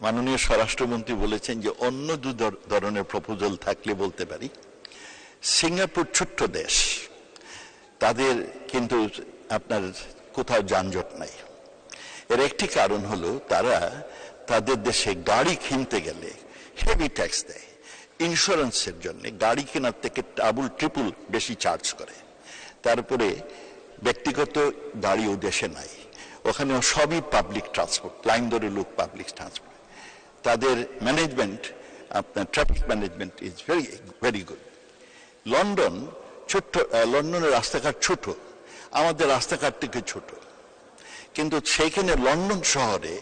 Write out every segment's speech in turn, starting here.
মাননীয় স্বরাষ্ট্রমন্ত্রী বলেছেন যে অন্য দু ধর- ধরনের প্রপোজাল থাকলে বলতে পারি। সিঙ্গাপুর ছোট্ট দেশ, তাদের কিন্তু আপনার কোথাও যানজট নাই। এর একটি কারণ হলো তারা তাদের দেশে গাড়ি কিনতে গেলে হেভি ট্যাক্স দেয়। ইন্স্যুরেন্সের জন্য গাড়ি কেনার থেকে ডাবল ট্রিপল বেশি চার্জ করে। তারপরে ব্যক্তিগত গাড়ি ও দেশে নাই। ওখানে সবই পাবলিক ট্রান্সপোর্ট লাইন ধরে লোক পাবলিক ট্রান্সপোর্ট তাদের ম্যানেজমেন্ট আপনার traffic management is very very good London ছোট্ট লন্ডনের রাস্তাঘাট ছোট, আমাদের রাস্তাঘাট থেকে ছোট। কিন্তু সেইখানে লন্ডন শহরে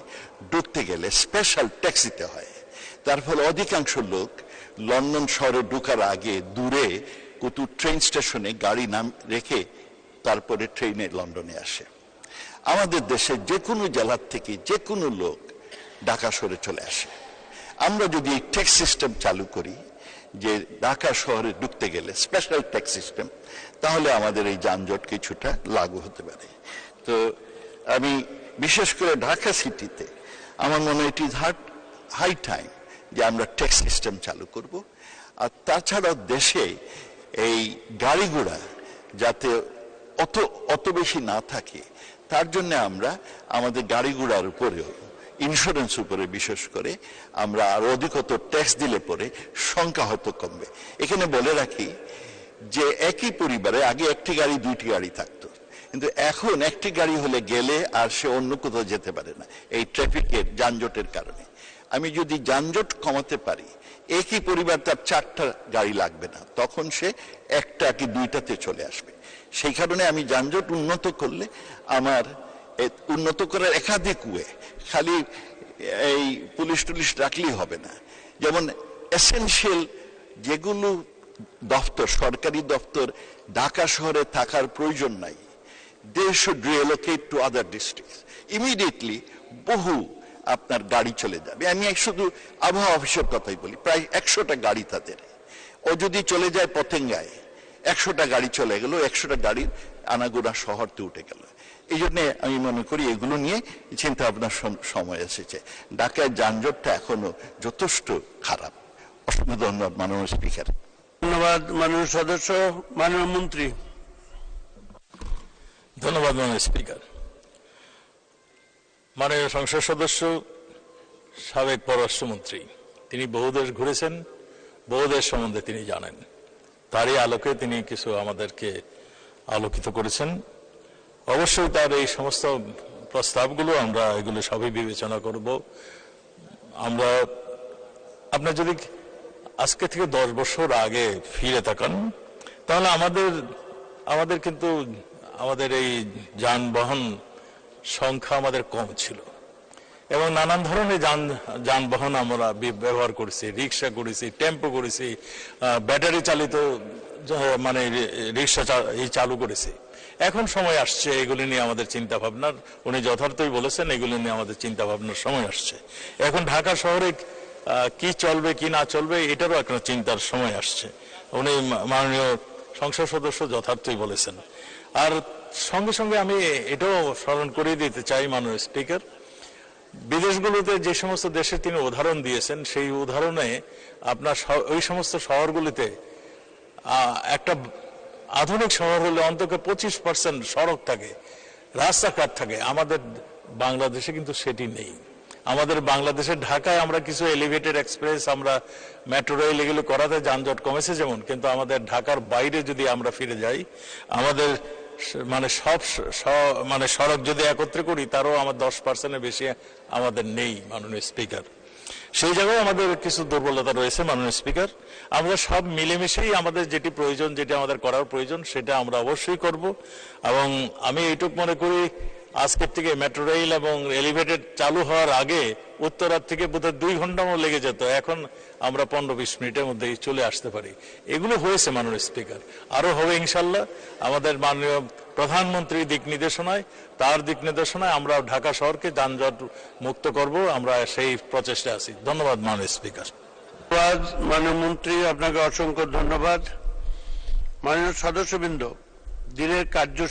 ঢুকতে গেলে স্পেশাল ট্যাক্স দিতে হয়। তার ফলে অধিকাংশ লোক লন্ডন শহরে ঢোকার আগে দূরে কোথাও ট্রেন স্টেশনে গাড়ি নাম রেখে তারপরে ট্রেনে লন্ডনে আসে। আমাদের দেশে যে কোনো জেলার থেকে যে কোনো লোক ঢাকা শহরে চলে আসে। আমরা যদি এই ট্যাক্স সিস্টেম চালু করি, যে ঢাকা শহরে ঢুকতে গেলে স্পেশাল ট্যাক্স সিস্টেম তাহলে আমাদের এই যানজট কিছুটা লাগু হতে পারে। তো আমি বিশেষ করে ঢাকা সিটিতে আমার মনে হয় it is heart high time যে আমরা ট্যাক্স সিস্টেম চালু করব। আর তাছাড়াও দেশে এই গাড়ি ঘোড়া যাতে অত অত বেশি না থাকে তার জন্য আমরা আমাদের গাড়ি ঘোড়ার উপরেও ইন্স্যুরেন্স উপরে বিশেষ করে আমরা আর অধিকতর ট্যাক্স দিলে পরে সংখ্যা হয়তো কমবে। এখানে বলে রাখি যে একই পরিবারে আগে একটি গাড়ি, দুইটি গাড়ি থাকতো। কিন্তু এখন একটি গাড়ি হলে গেলে আর সে অন্য কোথাও যেতে পারে না। এই ট্রাফিকের যানজটের কারণে। আমি যদি যানজট কমাতে পারি, একই পরিবার তার চারটা গাড়ি লাগবে না। তখন সে একটা কি দুইটাতে চলে আসবে। সেই কারণে আমি যানজট উন্নত করলে আমার উন্নত করার একাধিক ওয়ে, খালি এই পুলিশ টুলিশ রাখলেই হবে না। যেমন এসেনশিয়াল যেগুলো দপ্তর সরকারি দপ্তর ঢাকা শহরে থাকার প্রয়োজন নাই। They should reallocate to other district immediately বহু আপনার গাড়ি চলে যাবে। আমি এক শুধু আবহাওয়া অফিসের কথাই বলি প্রায় একশোটা গাড়ি তাদের। ও যদি চলে যায় পতেঙ্গায় একশোটা গাড়ি চলে গেল একশোটা গাড়ির আনাগোনা শহরতে উঠে গেল। এই জন্য আমি মনে করি এগুলো নিয়ে চিন্তা ভাবনার সম- সময় এসেছে। ঢাকায় যানজটটা এখনও যথেষ্ট খারাপ। অসংখ্য ধন্যবাদ মাননীয় স্পিকার। ধন্যবাদ মাননীয় সদস্য মাননীয় মন্ত্রী। ধন্যবাদ মাননীয় স্পিকার। মাননীয় সংসদ সদস্য, সাবেক পররাষ্ট্রমন্ত্রী, তিনি বহু দেশ ঘুরেছেন, বহু দেশ সম্বন্ধে তিনি জানেন। তারই আলোকে তিনি কিছু আমাদেরকে আলোকিত করেছেন। অবশ্যই তার এই সমস্ত প্রস্তাবগুলো আমরা এগুলো সবই বিবেচনা করব। আমরা আপনার যদি আজকে থেকে দশ বছর আগে ফিরে তাকান, তাহলে আমাদের আমাদের কিন্তু আমাদের এই যানবাহন সংখ্যা আমাদের কম ছিল। এবং নানান ধরনের যান, যানবাহন আমরা ব্যবহার করেছি, রিক্সা করেছি, টেম্পো করেছি ব্যাটারি চালিত মানে রিক্সা চালু করেছি। এখন সময় আসছে, এগুলি নিয়ে আমাদের চিন্তা ভাবনার উনি যথার্থই বলেছেন, এগুলি নিয়ে আমাদের চিন্তা ভাবনার সময় আসছে। এখন ঢাকা শহরে কি চলবে, কি না চলবে, এটারও একটা চিন্তার সময় আসছে। উনি মাননীয় সংসদ সদস্য যথার্থই বলেছেন। আর সঙ্গে সঙ্গে আমি এটাও স্মরণ করিয়ে দিতে চাই মাননীয় স্পিকার। বিদেশগুলোতে যে সমস্ত দেশে তিনি উদাহরণ দিয়েছেন, সেই উদাহরণে আপনার ওই সমস্ত শহরগুলিতে একটা আধুনিক শহর হলে অন্তত পঁচিশ পার্সেন্ট সড়ক থাকে, রাস্তাঘাট থাকে। আমাদের বাংলাদেশে কিন্তু সেটি নেই। আমাদের বাংলাদেশের ঢাকায় আমরা কিছু এলিভেটেড এক্সপ্রেস আমরা মেট্রো রেল এগুলো করাতে যানজট কমেছে যেমন, কিন্তু আমাদের ঢাকার বাইরে যদি আমরা ফিরে যাই, আমাদের মানে সব মানে সড়ক যদি একত্রে করি, তারও আমার দশ পার্সেন্টের বেশি আমাদের নেই মাননীয় স্পিকার সেই জায়গায় আমাদের কিছু দুর্বলতা রয়েছে মাননীয় স্পিকার আমরা সব মিলেমিশেই আমাদের যেটি প্রয়োজন, যেটি আমাদের করার প্রয়োজন, সেটা আমরা অবশ্যই করব। এবং আমি এইটুক মনে করি, আজকের থেকে মেট্রো রেল এবং এলিভেটেড চালু হওয়ার আগে উত্তরার থেকে বোধহয় দুই ঘণ্টা মতো লেগে যেত। এখন আমরা পনেরো বিশ মিনিটের মধ্যেই চলে আসতে পারি। এগুলো হয়েছে মাননীয় স্পিকার। আরও হবে ইনশাল্লাহ। আমাদের মাননীয় প্রধানমন্ত্রী দিক নির্দেশনায়, তার দিক নির্দেশনায় আমরা ঢাকা শহরকে যানজট মুক্ত করব। আমরা সেই প্রচেষ্টা আছি। ধন্যবাদ মাননীয় স্পিকার। মাননীয় মন্ত্রী, আপনাকে অসংখ্য ধন্যবাদ। মাননীয় সদস্যবৃন্দ, দিনের কার্য